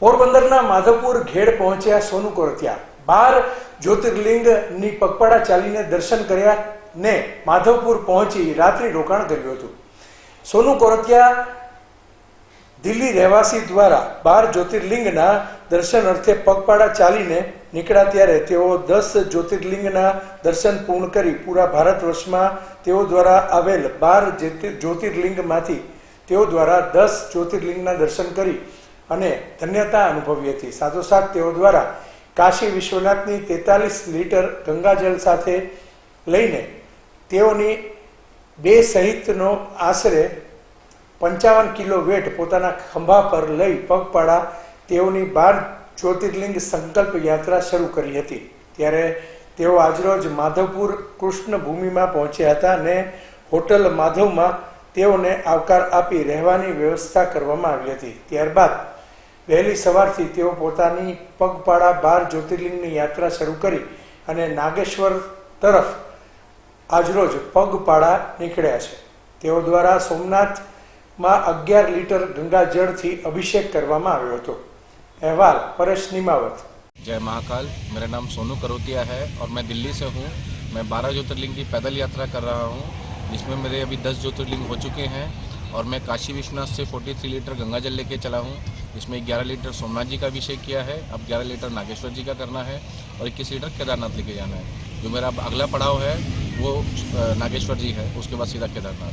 પોરબંદરના માધવપુર ઘેડ પહોંચ્યા સોનુ કોરતિયા. બાર જ્યોતિર્લિંગની પગપાળા ચાલીને દર્શન કર્યા ને માધવપુર પહોંચી રાત્રિ રોકાણ કર્યું હતું. સોનુ કોરતિયા દિલ્હી રહેવાસી દ્વારા બાર જ્યોતિર્લિંગના દર્શન અર્થે પગપાળા ચાલીને નીકળ્યા ત્યારે તેઓ દસ જ્યોતિર્લિંગના દર્શન પૂર્ણ કરી પૂરા ભારત વર્ષમાં તેઓ દ્વારા આવેલ બાર જ્યોતિ- જ્યોતિર્લિંગમાંથી તેઓ દ્વારા દસ જ્યોતિર્લિંગના દર્શન કરી અને ધન્યતા અનુભવી હતી સાથોસાથ તેઓ દ્વારા કાશી વિશ્વનાથની તેતાલીસ લીટર ગંગાજળ સાથે લઈને તેઓની બે સહિતનો આશરે પંચાવન કિલો વેટ પોતાના ખંભા પર લઈ પગપાળા તેઓની બાર જ્યોતિર્લિંગ સંકલ્પ યાત્રા શરૂ કરી હતી. ત્યારે તેઓ આજરોજ માધવપુર કૃષ્ણ ભૂમિમાં પહોંચ્યા હતા અને હોટલ માધવમાં તેઓને આવકાર આપી રહેવાની વ્યવસ્થા કરવામાં આવી હતી. ત્યારબાદ વહેલી સવારથી તેઓ પોતાની પગપાળા બાર જ્યોતિર્લિંગની યાત્રા શરૂ કરી અને નાગેશ્વર તરફ આજરોજ પગપાળા નીકળ્યા છે તેઓ દ્વારા સોમનાથમાં અગિયાર લીટર ગંગાજળથી અભિષેક કરવામાં આવ્યો હતો અહેવાલ પરેશ નિમાવત जय महाकाल मेरा नाम सोनू करोतिया है और मैं दिल्ली से हूँ मैं बारह ज्योतिर्लिंग की पैदल यात्रा कर रहा हूँ जिसमें मेरे अभी दस ज्योतिर्लिंग हो चुके हैं और मैं काशी विश्वनाथ से 43 लीटर गंगा जल लेके चला हूँ इसमें 11 लीटर सोमनाथ जी का अभिषेक किया है, अब 11 लीटर नागेश्वर जी का करना है और 21 लीटर केदारनाथ लेके जाना है। जो मेरा अगला पड़ाव है, वो नागेश्वर जी है, उसके बाद सीधा केदारनाथ।